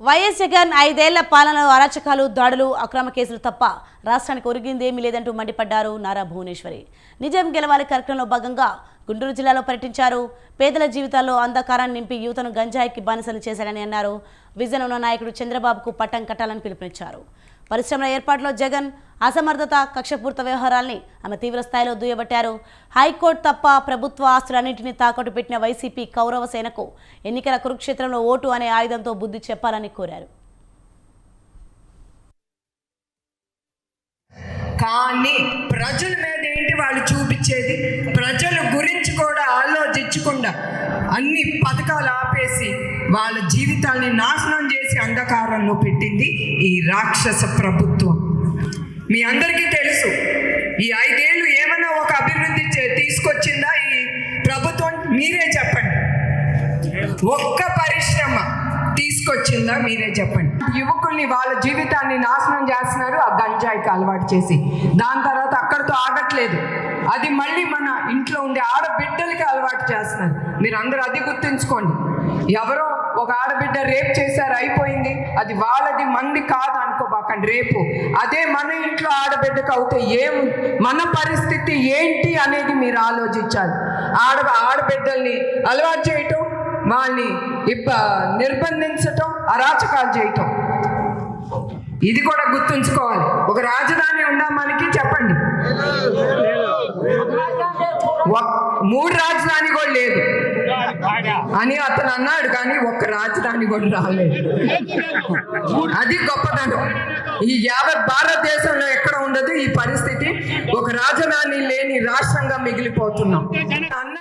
YS Jagan ఐదేళ్ళ పాలనలో అరాచకాలు దాడులు అక్రమ కేసులు తప్ప రాష్ట్రానికి ఒరిగిందేమీ లేదంటూ మండిపడ్డారు నారా భువనేశ్వరి. నిజం గెలవాలి కార్యక్రమంలో భాగంగా గుంటూరు జిల్లాలో పర్యటించారు. పేదల జీవితాల్లో అంధకారాన్ని నింపి యువతను గంజాయికి బానిసలు చేశారని అన్నారు. విజన్ ఉన్న నాయకుడు చంద్రబాబుకు పట్టం కట్టాలని పిలుపునిచ్చారు. పరిశ్రమల ఏర్పాటులో జగన్ అసమర్థత కక్షపూర్త వ్యవహారాల్ని ఆమె తీవ్ర స్థాయిలో దుయ్యబట్టారు. హైకోర్టు తప్ప ప్రభుత్వ ఆస్తులన్నింటినీ తాకట్టు పెట్టిన వైసీపీ కౌరవ సేనకు ఎన్నికల కురుక్షేత్రంలో ఓటు అనే ఆయుధంతో బుద్ధి చెప్పాలని కోరారు. కానీ ప్రజల మీద ఏంటి వాళ్ళు చూపించేది? ప్రజల గురించి కూడా ఆలోచించకుండా అన్ని పథకాలు ఆపేసి వాళ్ళ జీవితాన్ని నాశనం చేసి అంధకారంలో పెట్టింది ఈ రాక్షస ప్రభుత్వం. మీ అందరికీ తెలుసు ఈ ఐదేళ్ళు ఏమైనా ఒక అభివృద్ధి చే- తీసుకొచ్చిందా ఈ ప్రభుత్వం? మీరే చెప్పండి. ఒక్క పరిశ్రమ తీసుకొచ్చిందా? మీరే చెప్పండి. యువకుల్ని వాళ్ళ జీవితాన్ని నాశనం చేస్తున్నారు ఆ గంజాయికి అలవాటు చేసి. దాని తర్వాత అక్కడితో ఆగట్లేదు. అది మళ్ళీ మన ఇంట్లో ఉండే ఆడబిడ్డలకి అలవాటు చేస్తున్నారు. మీరు అందరూ అది గుర్తుంచుకోండి. ఎవరో ఒక ఆడబిడ్డ రేప్ చేశారు అయిపోయింది. అది వాళ్ళది మంది కాదు అనుకోబాకండి రేపు. అదే మన ఇంట్లో ఆడబిడ్డకు అవుతే ఏం మన పరిస్థితి ఏంటి అనేది మీరు ఆలోచించాలి. ఆడ ఆడబిడ్డల్ని అలవాటు చేయటం వాళ్ళని ఇబ్బ నిర్బంధించటం అరాచకాలు చేయటం. ఇది కూడా గుర్తుంచుకోవాలి. ఒక రాజధాని ఉందా మనకి చెప్పండి ఒక్- మూడు రాజధాని కూడా లేదు. అని అతను అన్నాడు కానీ ఒక్క రాజధాని కూడా రాలేదు. అది గొప్పతనం. ఈ యావత్ భారతదేశంలో ఎక్కడ ఉండదు ఈ పరిస్థితి. ఒక రాజధాని లేని రాష్ట్రంగా మిగిలిపోతున్నాం. అన్న